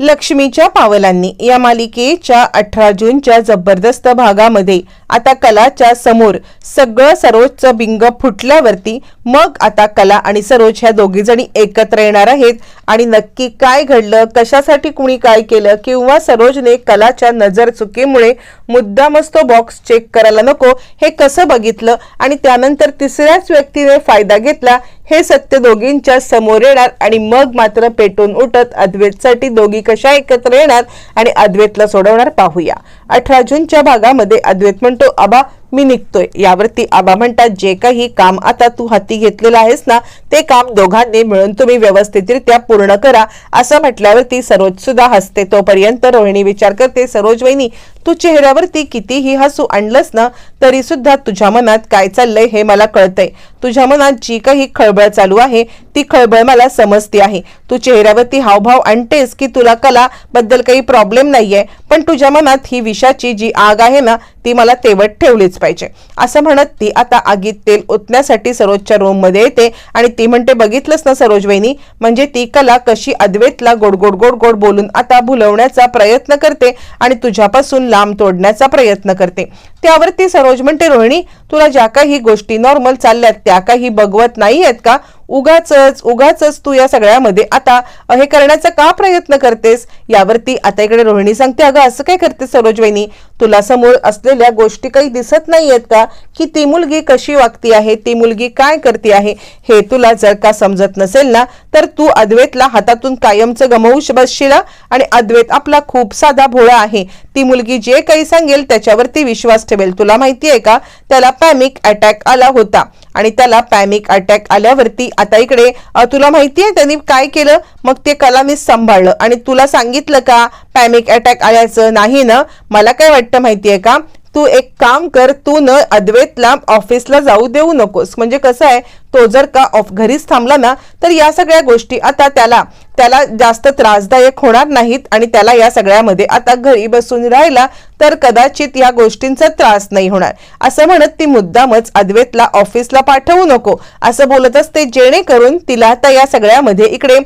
लक्ष्मीच्या पावलांनी या मालिकेच्या अठरा जूनच्या जबरदस्त भागामध्ये आता कलाच्या समोर सगळं सरोजचं बिंग फुटल्यावरती मग आता कला आणि सरोज ह्या दोघी जणी एकत्र येणार आहेत. आणि नक्की काय घडलं कशासाठी कुणी काय केलं किंवा सरोजने कलाच्या नजर चुकीमुळे मुद्दामच तो बॉक्स चेक करायला नको हे कसं बघितलं आणि त्यानंतर तिसऱ्याच व्यक्तीने फायदा घेतला हे सत्य दोघींच्या समोर येणार आणि मग मात्र पेटून उठत अद्वैतसाठी दोघी कशा एकत्र येणार आणि अद्वैतला सोडवणार पाहूया. अठरा जूनच्या भागामध्ये अद्वैत म्हणतो आबा मी निघतोय. यावरती आबा म्हणतात जे काही काम आता तू हाती घेतलेलं आहेस ना ते काम दोघांनी मिळून तुम्ही व्यवस्थितरित्या पूर्ण करा असं म्हटल्यावरती सरोज सुद्धा हसते. तोपर्यंत रोहिणी विचार करते सरोज वहिनी तू चेहऱ्यावरती कितीही हसू आणलंस ना तरी सुद्धा तुझ्या मनात काय चाललंय हे मला कळतंय. तुझ्या मनात जी काही खळबळ चालू आहे ती खळबळ मला समजते आहे. तू चेहऱ्यावरती हावभाव आणतेस की तुला कला बद्दल काही प्रॉब्लेम नाहीये पण तुझ्या मनात ही विषाची जी आग आहे ना ती मला तेवट ठेवलीच पाहिजे. असं म्हणत ती आता आगीत तेल ओतण्यासाठी सरोजच्या रूममध्ये येते आणि ती म्हणते बघितलंच ना सरोज वहिनी? म्हणजे ती कला कशी अद्वैतला गोड गोड गोड गोड बोलून आता भुलवण्याचा प्रयत्न करते आणि तुझ्यापासून लांब तोडण्याचा प्रयत्न करते. त्यावरती सरोज म्हणते रोहिणी तुला ज्या काही गोष्टी नॉर्मल चालल्यात त्या काही बघवत नाही आहेत का? उगाच उगाच तू या सगळ्यामध्ये आता हे करण्याचा का प्रयत्न करतेस? यावरती आता इकडे रोहिणी सांगते अगं असं काय करते सरोज वहिनी? तुला समोर असलेल्या गोष्टी काही दिसत नाही आहेत का? की ती मुलगी कशी वागती आहे? ती मुलगी काय करते आहे? हे तुला जर का समजत नसेल ना तर तू अद्वैतला हातातून कायमचं गमवू बसशील आणि अद्वैत आपला खूप साधा भोळा आहे. ती मुलगी जे काही सांगेल त्याच्यावरती विश्वास ठेवेल. तुला माहिती आहे का? त्याला पॅमिक अटॅक आला होता. आणि त्याला पॅमिक अटॅक आल्यावरती आता इकडे तुला माहिती आहे त्यांनी काय केलं? मग ते कलानीच सांभाळलं. आणि तुला सांगितलं का पॅमिक अटॅक आल्याचं नाही ना? मला काय वाटतं माहिती आहे का? तू एक काम कर तू न अद्वैतला ऑफिसला जाऊ देऊ नकोस. म्हणजे कसं आहे तो जर का ऑफ घरीच थांबला ना तर या सगळ्या गोष्टी आता त्याला त्याला जास्त त्रासदायक होणार नाहीत आणि त्याला या सगळ्यामध्ये आता घरी बसून राहिला तर कदाचित या गोष्टींचा त्रास नाही होणार. असं म्हणत ती मुद्दामच अद्वेतला ऑफिसला पाठवू नको. असं बोलत असते जेणेकरून तिला आता या सगळ्यामध्ये इकडे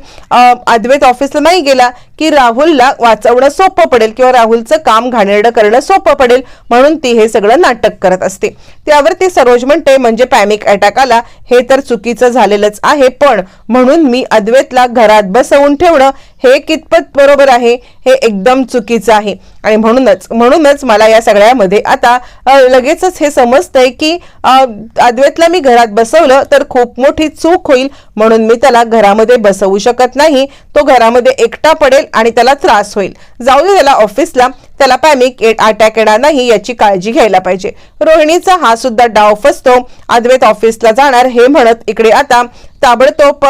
अद्वैत ऑफिसला नाही गेला की राहुलला वाचवणं सोपं पडेल किंवा राहुलचं काम घाणेरडं करणं सोपं पडेल म्हणून ती हे सगळं नाटक करत असते. त्यावर ती सरोज म्हणते म्हणजे पॅनिक अटॅक आला हे तर चुकीचं झालेलंच आहे पण म्हणून मी अद्वैतला घरात बसवून ठेवणं हे कितपत बरोबर आहे हे एकदम चुकीचं आहे. आणि म्हणूनच म्हणूनच मला या सगळ्यामध्ये आता लगेचच हे समजतंय की अद्वैतला मी घरात बसवलं तर खूप मोठी चूक होईल म्हणून मी त्याला घरामध्ये बसवू शकत नाही. तो घरामध्ये एकटा पडेल आणि त्याला त्रास होईल. जाऊ दे त्याला ऑफिसला त्याला पॅनिक अटॅक येणार नाही याची काळजी घ्यायला पाहिजे. रोहिणीचा हा सुद्धा डाव फसतो अद्वैत ऑफिसला जाणार हे म्हणत इकडे आता ताबडतोब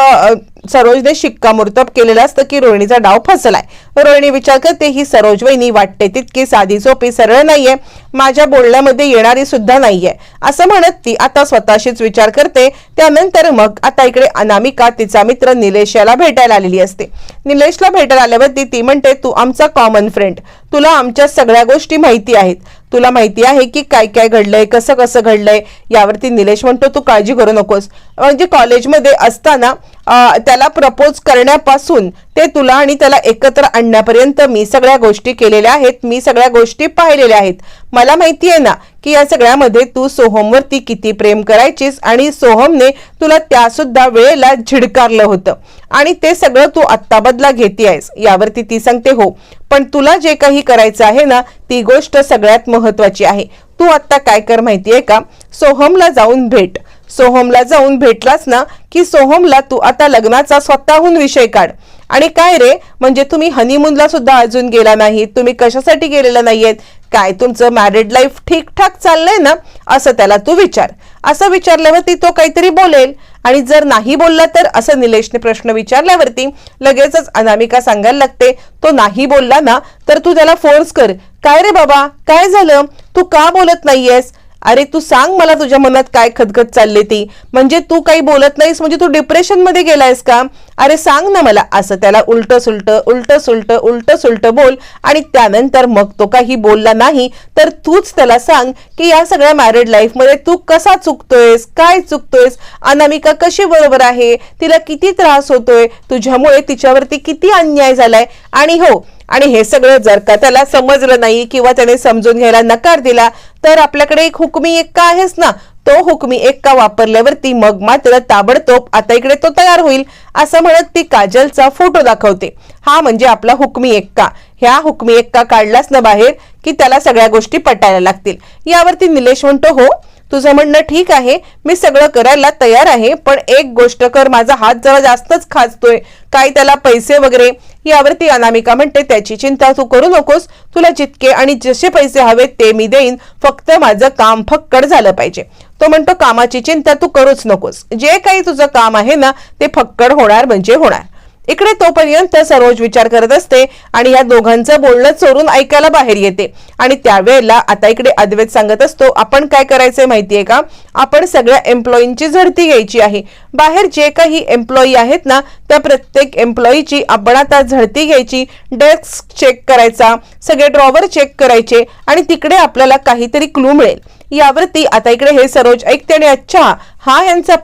सरोजने शिक्कामोर्तब केलेलं असतं की रोहिणीचा डाव फसलाय. रोहिणी विचार करते ही सरोज वहिनी वाटते तितकी साधी सोपी सरळ नाहीये. माझ्या बोलण्यामध्ये येणारी सुद्धा नाहीये. असं म्हणत ती आता स्वतःशीच विचार करते. त्यानंतर मग आता इकडे अनामिका तिचा मित्र निलेश याला भेटायला आलेली असते. निलेशला भेटायला आल्यावरती ती म्हणते तू आमचा कॉमन फ्रेंड तुला आमच्या सगळ्या गोष्टी माहिती आहेत. तुला माहिती आहे की काय काय घडलंय कसं कसं घडलंय? यावरती निलेश म्हणतो तू काळजी करू नकोस. म्हणजे कॉलेजमध्ये असताना त्याला प्रपोज करण्यापासून ते तुला आणि त्याला एकत्र आणण्यापर्यंत मी सगळ्या गोष्टी केलेल्या आहेत मी सगळ्या गोष्टी पाहिलेल्या आहेत. मला माहिती आहे ना की या सगळ्यामध्ये तू सोहमवरती किती प्रेम करायचीस आणि सोहमने तुला त्या सुद्धा वेळेला झिडकारलं होतं. आणि ते सगळं तू आत्ता बदला घेते आहेस. यावरती ती सांगते हो पण तुला जे काही करायचं आहे ना ती गोष्ट सगळ्यात महत्वाची आहे. तू आत्ता काय कर माहितीये का? सोहमला जाऊन भेट. सोहमला जाऊन भेटलास ना की सोहमला तू आता लग्नाचा स्वतःहून विषय काढ. आणि काय रे? म्हणजे तुम्ही हनीमूनला सुद्धा अजून गेला नाही तुम्ही कशासाठी गेलेला नाहीयेत? काय तुमचं मॅरिड लाईफ ठीकठाक चाललंय ना असं त्याला तू विचार. असं विचारल्यावरती तो काहीतरी बोलेल. आणि जर नाही बोलला तर असं निलेशने प्रश्न विचारल्यावरती लगेचच अनामिका सांगायला लागते तो नाही बोलला ना तर तू त्याला फोर्स कर. काय रे बाबा? काय झालं? तू का बोलत नाहीयेस? अरे तू सांग मला तुझ्या मनात काय खदखद चालली ती. म्हणजे तू काही बोलत नाहीस म्हणजे तू डिप्रेशनमध्ये गेलायस का? अरे सांग ना मला असं त्याला उलट सुलट उलट सुलट उलट सुलट बोल आणि त्यानंतर मग तो काही बोलला नाही तर तूच त्याला सांग की या सगळ्या मॅरिड लाईफमध्ये तू कसा चुकतोयस काय चुकतोयस अनामिका कशी बरोबर आहे तिला किती त्रास होतोय तुझ्यामुळे तिच्यावरती किती अन्याय झालाय. आणि हो आणि हे सगळं जर का त्याला समजलं नाही किंवा त्याने समजून घ्यायला नकार दिला तर आपल्याकडे एक हुकमी एक्का आहेच ना. तो हुकमी एक्का वापरल्यावरती मग मात्र ताबडतोब आता इकडे तो तयार होईल असं म्हणत ती काजलचा फोटो दाखवते. हा म्हणजे आपला हुकमी एक्का. ह्या हुकमी एक्का काढलाच ना बाहेर की त्याला सगळ्या गोष्टी पटायला लागतील. यावरती निलेश म्हणतो हो तुझं म्हणणं ठीक आहे. मी सगळं करायला तयार आहे पण एक गोष्ट कर माझा हात जरा जास्तच खाजतोय. काय त्याला पैसे वगैरे? यावरती अनामिका म्हणते त्याची चिंता तू करू नकोस. तुला जितके आणि जसे पैसे हवेत ते मी देईन. फक्त माझं काम फक्कड झालं पाहिजे. तो म्हणतो कामाची चिंता तू करूच नकोस. जे काही तुझं काम आहे ना ते फक्कड होणार म्हणजे होणार. इकडे तोपर्यंत सरोज विचार करत असते आणि या दोघांचं बोलणं चोरून ऐकायला बाहेर येते. आणि त्यावेळेला आता इकडे अद्वैत सांगत असतो आपण काय करायचंय माहितीये का? आपण सगळ्या एम्प्लॉईंची झडती घ्यायची आहे. बाहेर जे काही एम्प्लॉई आहेत ना त्या प्रत्येक एम्प्लॉईची आपण आता झडती घ्यायची. डेस्क चेक करायचा सगळे ड्रॉवर चेक करायचे आणि तिकडे आपल्याला काहीतरी क्लू मिळेल. यावरती आता इकडे हे सरोज ऐकते आणि अच्छा हा यांचा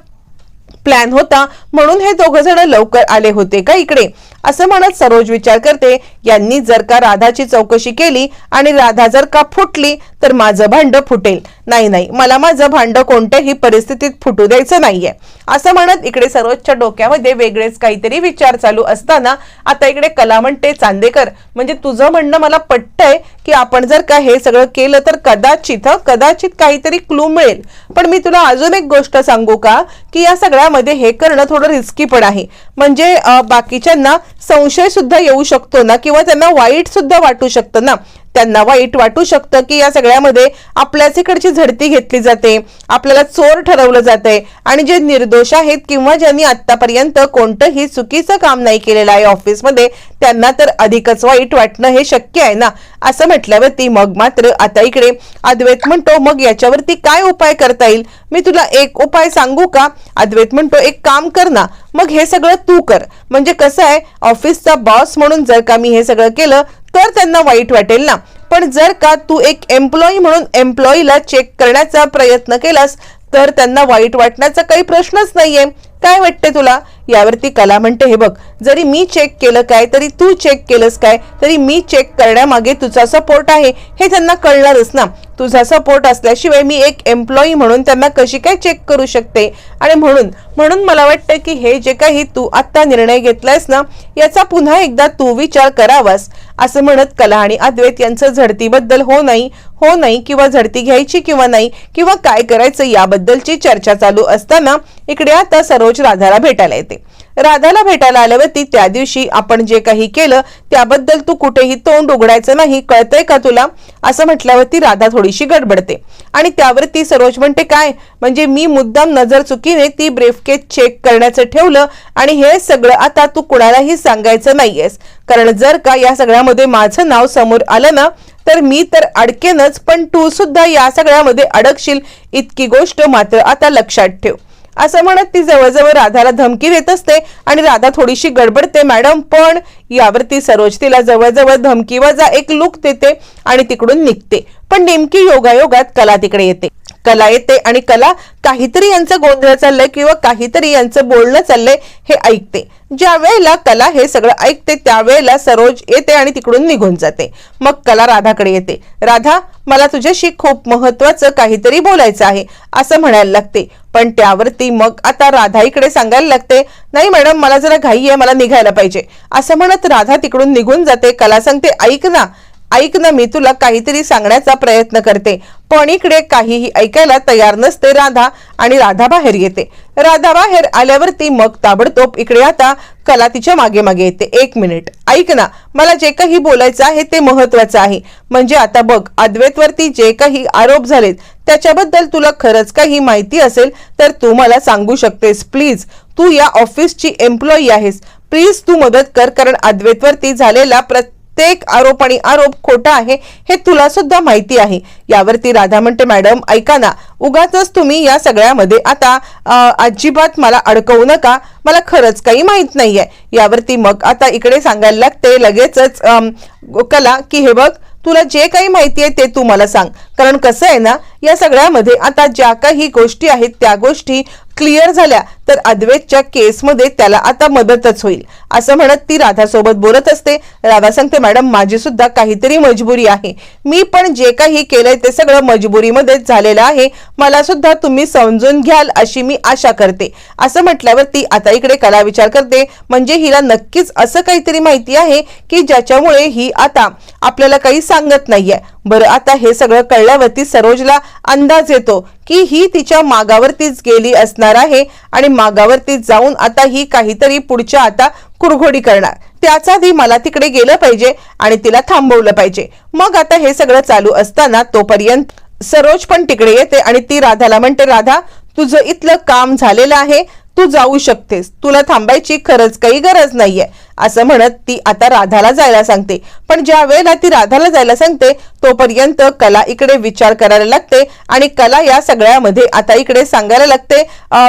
प्लॅन होता. म्हणून हे दोघ जण लवकर आले होते का इकडे? असं म्हणत सरोज विचार करते यांनी जर का राधाची चौकशी केली आणि राधा जर का फुटली तर माझं भांड फुटेल. नाही नाही मला माझं भांड कोणत्याही परिस्थितीत फुटू द्यायचं नाहीये. असं म्हणत इकडे सरोजच्या डोक्यामध्ये वेगळेच काहीतरी विचार चालू असताना आता इकडे कला म्हणते चांदेकर म्हणजे तुझं म्हणणं मला पटतंय की आपण जर का हे सगळं केलं तर कदाचित कदाचित काहीतरी क्लू मिळेल. पण मी तुला अजून एक गोष्ट सांगू का? की या सगळ्यामध्ये हे करणं थोडं रिस्की पण आहे. म्हणजे बाकीच्यांना संशय सुद्धा येऊ शकतो ना किंवा त्यांना वाईट सुद्धा वाटू शकतं ना. त्यांना वाईट वाटू शकतं की या सगळ्यामध्ये आपल्याच इकडची झडती घेतली जाते आपल्याला चोर ठरवलं जातंय. आणि जे निर्दोष आहेत किंवा ज्यांनी आतापर्यंत कोणतंही चुकीचं काम नाही केलेलं आहे ऑफिसमध्ये त्यांना तर अधिकच वाईट वाटणं हे शक्य आहे ना? असं म्हटल्यावरती मग मात्र आता इकडे अद्वैत म्हणतो मग याच्यावरती काय उपाय करता येईल? मी तुला एक उपाय सांगू का? अद्वैत म्हणतो एक काम कर ना मग हे सगळं तू कर. म्हणजे कसं आहे ऑफिसचा बॉस म्हणून जर का मी हे सगळं केलं तर त्यांना वाईट वाटेल ना. पण जर का तू एक एम्प्लॉई म्हणून एम्प्लॉईला चेक करण्याचा प्रयत्न केलास तर त्यांना वाईट वाटण्याचा काही प्रश्नच नाहीये. काय वाटते तुला? यावरती कला म्हणते हे बघ जरी मी चेक केलं काय तरी तू चेक केलंस काय तरी मी चेक करण्यामागे तुझा सपोर्ट आहे हे त्यांना कळणारच ना. तुझा सपोर्ट असल्याशिवाय मी एक एम्प्लॉई म्हणून त्यांना कशी काय चेक करू शकते? आणि म्हणून म्हणून मला वाटतं की हे जे काही तू आत्ता निर्णय घेतलायस ना याचा पुन्हा एकदा तू विचार करावास. असं म्हणत कला आणि अद्वैत यांचं झडतीबद्दल हो नाही हो नाही किंवा झडती घ्यायची किंवा नाही किंवा काय करायचं याबद्दलची चर्चा चालू असताना इकडे आता सर्व रोज राधाला भेटायला येते. राधाला भेटायला आल्यावरती त्या दिवशी आपण जे काही केलं त्याबद्दल तू कुठेही तोंड उघडायचं नाही कळतंय का तुला? असं म्हटल्यावरती राधा थोडीशी गडबडते. आणि त्यावरती सरोज म्हणते काय? म्हणजे मी मुद्दाम नजर चुकीने ती ब्रेफकेस चेक करण्याचं ठेवलं आणि हे सगळं आता तू कुणालाही सांगायचं नाहीयेस. कारण जर का या सगळ्यामध्ये माझं नाव समोर आलं ना तर मी तर अडकेनच पण तू सुद्धा या सगळ्यामध्ये अडकशील. इतकी गोष्ट मात्र आता लक्षात ठेव. असं म्हणत ती जवळजवळ राधाला धमकी देत असते आणि राधा थोडीशी गडबडते मॅडम पण यावरती सरोज तिला जवळजवळ धमकी वजा एक लुक देते आणि तिकडून निघते. पण नेमकी योगायोगात कला तिकडे येते. कला येते आणि कला काहीतरी यांचं गोंधळ चाललंय किंवा काहीतरी यांचं बोलणं चाललंय हे ऐकते. ज्या वेळेला कला हे सगळं ऐकते त्यावेळेला सरोज येते आणि तिकडून निघून जाते. मग कला राधाकडे येते. राधा मला तुझ्याशी खूप महत्वाचं काहीतरी बोलायचं आहे असं म्हणायला लागते. पण त्यावरती मग आता राधा इकडे सांगायला लागते नाही मॅडम मला जरा घाई आहे मला निघायला पाहिजे. असं म्हणत राधा तिकडून निघून जाते. कला सांगते ऐक ना ऐक ना मी तुला काहीतरी सांगण्याचा प्रयत्न करते. पण इकडे काहीही ऐकायला तयार नसते राधा आणि राधा बाहेर येते. राधा बाहेर आल्यावरती मग ताबडतोब इकडे आता कला तिच्यामागे मागे येते. एक मिनिट. ऐक ना मला जे काही बोलायचं आहे ते महत्वाचं आहे. म्हणजे आता बघ अद्वैतवरती जे काही आरोप झालेत त्याच्याबद्दल तुला खरंच काही माहिती असेल तर तू मला सांगू शकतेस. प्लीज तू या ऑफिसची एम्प्लॉई आहेस. प्लीज तू मदत कर कारण अद्वैतवरती झालेला प्रत्येक प्रत्येक आरोप आणि आरोप खोटा आहे हे तुला सुद्धा माहिती आहे. यावरती राधा म्हणते मॅडम ऐका ना उगाच तुम्ही या सगळ्यामध्ये आता अजिबात मला अडकवू नका. मला खरंच काही माहीत नाहीये. यावरती मग आता इकडे सांगायला लागते लगेचच कला की हे बघ तुला जे काही माहिती आहे ते तू मला सांग. कारण कसं आहे ना या सगळ्यामध्ये आता ज्या काही गोष्टी आहेत त्या गोष्टी क्लिअर झाल्या तर अद्वैतच्या केसमध्ये त्याला आता मदतच होईल. असं म्हणत ती राधासोबत बोलत असते. राधा सांगते मॅडम माझी सुद्धा काहीतरी मजबुरी आहे. मी पण जे काही केलंय ते सगळं मजबुरीमध्येच झालेलं आहे. मला सुद्धा तुम्ही समजून घ्याल अशी मी आशा करते. असं म्हटल्यावर ती आता इकडे कला विचार करते. म्हणजे हिला नक्कीच असं काहीतरी माहिती आहे की ज्याच्यामुळे ही आता आपल्याला काही सांगत नाहीये. बरं आता हे सगळं कळल्यावरती सरोजला अंदाज येतो की ही तिच्या मागावरतीच गेली असणार आहे आणि मागावरती जाऊन आता ही काहीतरी पुढच्या आता कुरघोडी करणार. त्याच आधी मला तिकडे गेलं पाहिजे आणि तिला थांबवलं पाहिजे. मग आता हे सगळं चालू असताना तोपर्यंत सरोज पण तिकडे येते आणि ती राधाला म्हणते राधा तुझं इथलं काम झालेलं आहे. तू जाऊ शकतेस. तुला थांबायची खरंच काही गरज नाहीये. असं म्हणत ती आता राधाला जायला सांगते. पण ज्या वेळेला ती राधाला जायला सांगते तोपर्यंत कला इकडे विचार करायला लागते आणि कला या सगळ्यामध्ये आता इकडे सांगायला लागते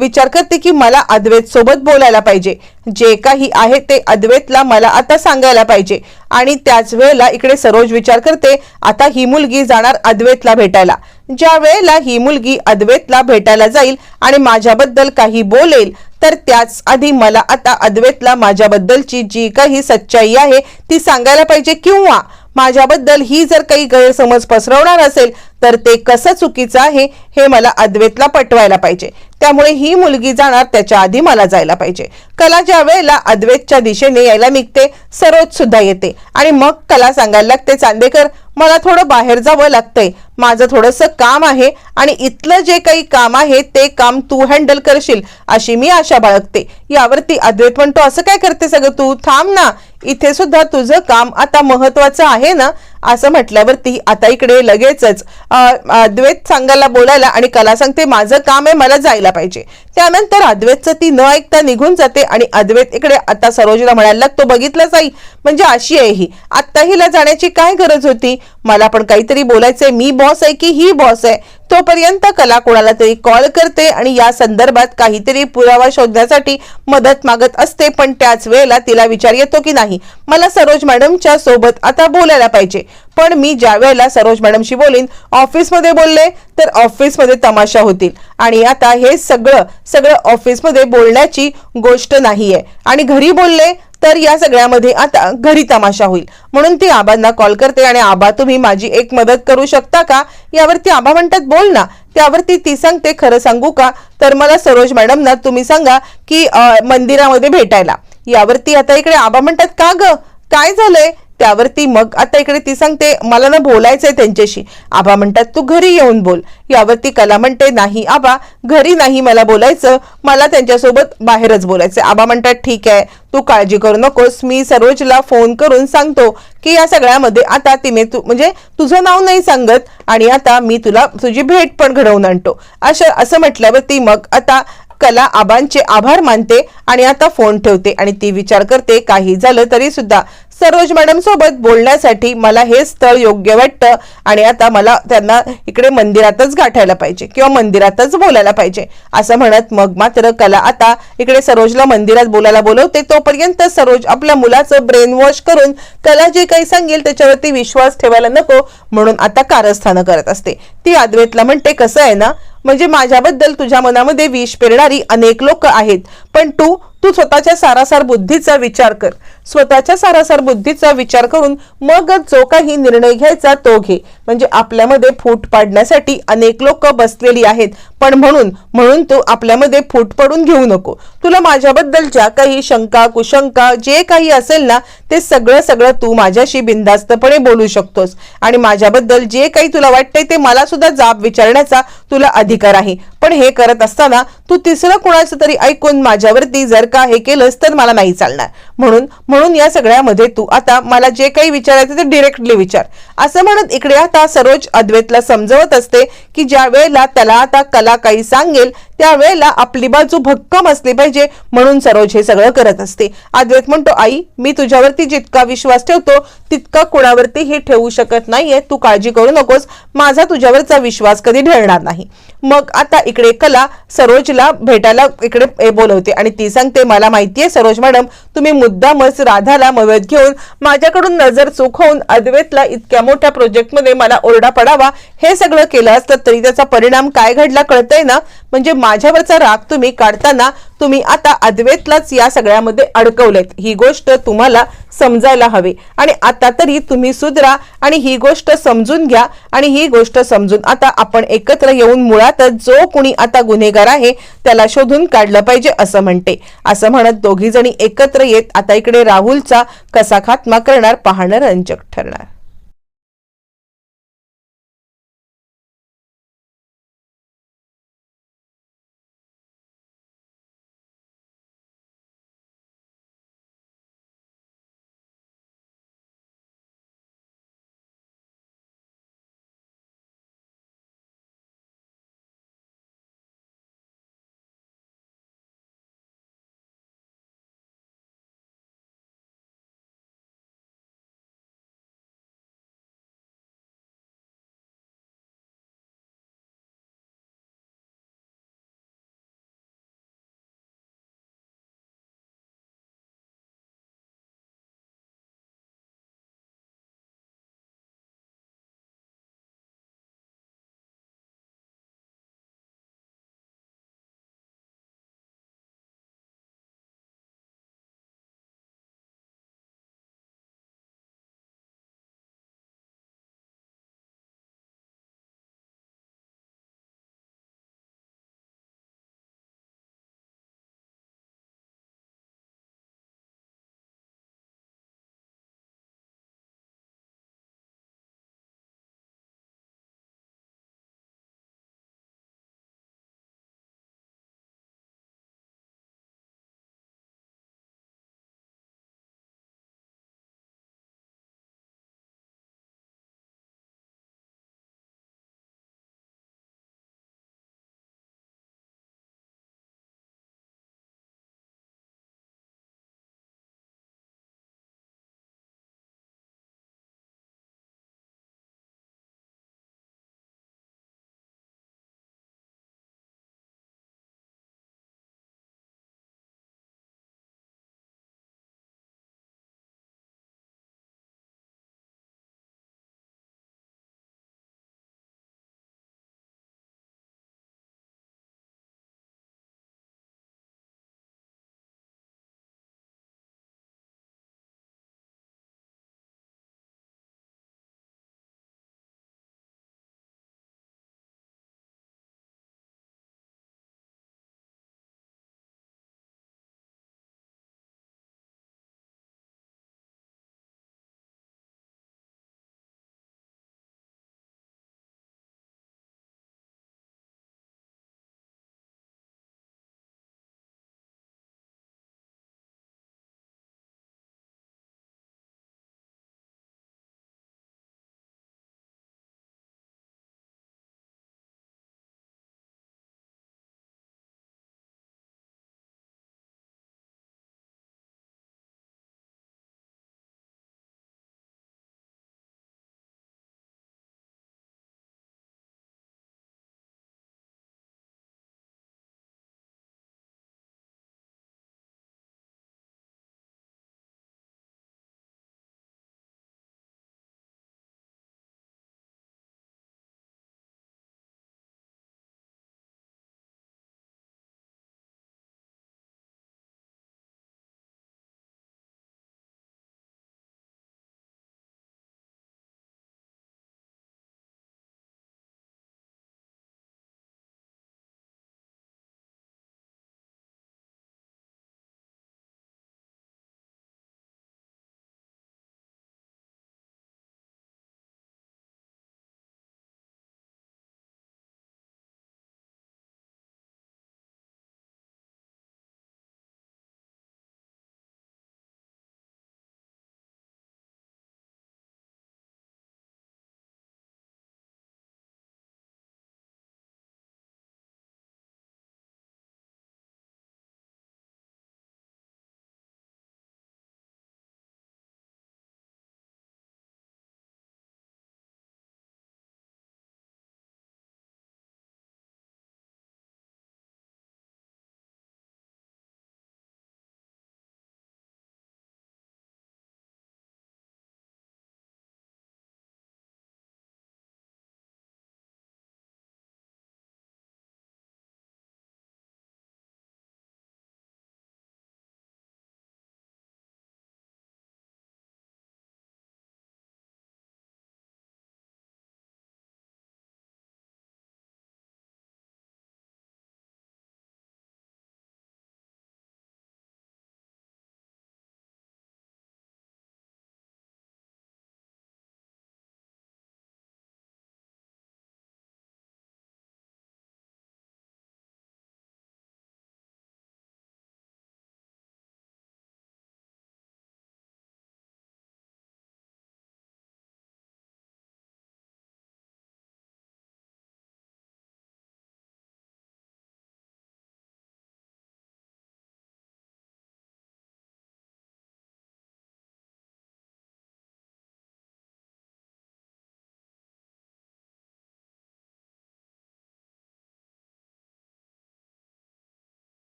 विचार करते की मला अद्वैत सोबत बोलायला पाहिजे. जे काही आहे ते अद्वैतला मला आता सांगायला पाहिजे. आणि त्याच वेळेला इकडे सरोज विचार करते आता ही मुलगी जाणार अद्वैतला भेटायला. ज्या वेळेला ही मुलगी अद्वैतला भेटायला जाईल आणि माझ्याबद्दल काही बोलेल तर त्याच आधी मला आता अद्वैतला माझ्याबद्दलची जी काही सच्चाई आहे ती सांगायला पाहिजे किंवा माझ्याबद्दल ही जर काही गैरसमज पसरवणार असेल तर ते कसं चुकीचं आहे हे मला अद्वैतला पटवायला पाहिजे. त्यामुळे ही मुलगी जाणार त्याच्या आधी मला जायला पाहिजे. कला ज्या वेळेला अद्वैतच्या दिशेने यायला निघते सरोज सुद्धा येते. आणि मग कला सांगायला लागते चांदेकर मला थोडं बाहेर जावं लागतंय. माझं थोडंसं काम आहे आणि इथलं जे काही काम आहे ते काम तू हँडल करशील अशी मी आशा बाळगते. यावरती अद्वैत म्हणतो असं काय करते सगळं तू? थांब ना. इथे सुद्धा तुझं काम आता महत्वाचं आहे ना? असं म्हटल्यावरती आता इकडे लगेचच अद्वैत सांगायला बोलायला आणि कला सांगते माझं काम आहे मला जायला पाहिजे. त्यानंतर अद्वैतचं ती न ऐकता निघून जाते आणि अद्वैत इकडे आता सरोजला म्हणायला लागतो बघितलं जाई म्हणजे अशी आहे ही. आत्ता हिला जाण्याची काय गरज होती? मला पण काहीतरी बोलायचंय मी बॉस आहे की ही बॉस आहे? तोपर्यंत कला कोणाला तरी कॉल करते आणि या संदर्भात काहीतरी पुरावा शोधण्यासाठी मदत मागत असते पण त्याच वेळेला तिला विचार येतो की नाही. मला सरोज मॅडमच्या सोबत आता बोलायला पाहिजे. पण मी ज्या वेळेला सरोज मॅडमशी बोलीन ऑफिसमध्ये बोलले तर ऑफिसमध्ये तमाशा होतील. आणि आता हे सगळं सगळं ऑफिसमध्ये बोलण्याची गोष्ट नाहीये. आणि घरी बोलले तर या सगळ्यामध्ये आता घरी तमाशा होईल. म्हणून ती आबांना कॉल करते आणि आबा तुम्ही माझी एक मदत करू शकता का? यावरती आबा म्हणतात बोल ना. त्यावरती ती सांगते खरं सांगू का? तर मला सरोज मॅडम ना तुम्ही सांगा की मंदिरामध्ये भेटायला. यावरती आता इकडे आबा म्हणतात का ग? काय झालंय? त्यावरती मग आता इकडे ती सांगते मला ना बोलायचंय त्यांच्याशी. आबा म्हणतात तू घरी येऊन बोल. यावरती कला म्हणते नाही आबा घरी नाही मला बोलायचं. मला त्यांच्यासोबत बाहेरच बोलायचं आबा म्हणतात ठीक आहे तू काळजी करू नकोस. मी सरोजला फोन करून सांगतो की या सगळ्यामध्ये आता तिने तू म्हणजे तुझं नाव नाही सांगत आणि आता मी तुला तुझी भेट पण घडवून आणतो. असं असं म्हटल्यावरती मग आता कला आबांचे आभार मानते आणि आता फोन ठेवते आणि ती विचार करते काही झालं तरी सुद्धा. सरोज मॅडम सोबत बोलण्यासाठी मला हे स्थळ योग्य वाटतं आणि आता मला त्यांना इकडे मंदिरातच गाठायला पाहिजे किंवा मंदिरातच बोलायला पाहिजे. असं म्हणत मग मात्र कला आता इकडे सरोजला मंदिरात बोलायला बोलवते. तोपर्यंत सरोज आपल्या मुलाचं ब्रेन वॉश करून कला जे काही सांगेल त्याच्यावरती विश्वास ठेवायला नको म्हणून आता कारस्थानं करत असते. ती अद्वैतला म्हणते कसं आहे ना? म्हणजे माझ्याबद्दल तुझ्या मनामध्ये विष पेरणारी अनेक लोक आहेत. पण तू तू स्वतःच्या सारासार बुद्धीचा विचार कर. स्वतःच्या सारासार बुद्धीचा विचार करून मगच जो काही निर्णय घ्यायचा तो घे. म्हणजे आपल्यामध्ये फूट पाडण्यासाठी अनेक लोक बसलेली आहेत. पण म्हणून म्हणून तू आपल्यामध्ये फूट पडून घेऊ नको. तुला माझ्याबद्दलच्या काही शंका कुशंका जे काही असेल ना ते सगळं सगळं तू माझ्याशी बिनधास्तपणे बोलू शकतोस. आणि माझ्याबद्दल जे काही तुला वाटतंय ते मला सुद्धा जाब विचारण्याचा तुला अधिकार आहे. पण हे करत असताना तू तिसरं कुणाचं तरी ऐकून माझ्यावरती जर का हे केलंस तर मला नाही चालणार. म्हणून म्हणून या सगळ्यामध्ये तू आता मला जे काही विचारायचं ते डिरेक्टली विचार. असं म्हणत इकडे आता सरोज अद्वैतला समजवत असते की ज्या वेळेला त्याला आता कला काही सांगेल त्यावेळेला आपली बाजू भक्कम असली पाहिजे म्हणून सरोज हे सगळं करत असते. अद्वैत म्हणतो आई मी तुझ्यावरती जितका विश्वास ठेवतो तितका कुणावरतीही ठेवू शकत नाहीये. तू काळजी करू नकोस. माझा तुझ्यावरचा विश्वास कधी ढळणार नाही. मग आता इकडे कला सरोजला भेटायला इकडे बोलवते. आणि ती सांगते मला माहितीये सरोज मॅडम तुम्ही मुद्दामच राधाला मदत घेऊन माझ्याकडून नजर चुकवून अद्वैतला इतक्या मोठ्या प्रोजेक्टमध्ये मला ओरडा पडावा हे सगळं केलं असतं तरी त्याचा परिणाम काय घडला कळतंय ना? म्हणजे माझ्यावरचा राग तुम्ही काढताना तुम्ही आता अद्वैतलाच या सगळ्यामध्ये अडकवलेत. ही गोष्ट तुम्हाला समजायला हवी. आणि आता तरी तुम्ही सुधरा आणि ही गोष्ट समजून घ्या आणि ही गोष्ट समजून आता आपण एकत्र येऊन मुळातच जो कुणी आता गुन्हेगार आहे त्याला शोधून काढलं पाहिजे असं म्हणते. असं म्हणत दोघी जणी एकत्र येत आता इकडे राहुलचा कसा खात्मा करणार पाहणं रंजक ठरणार.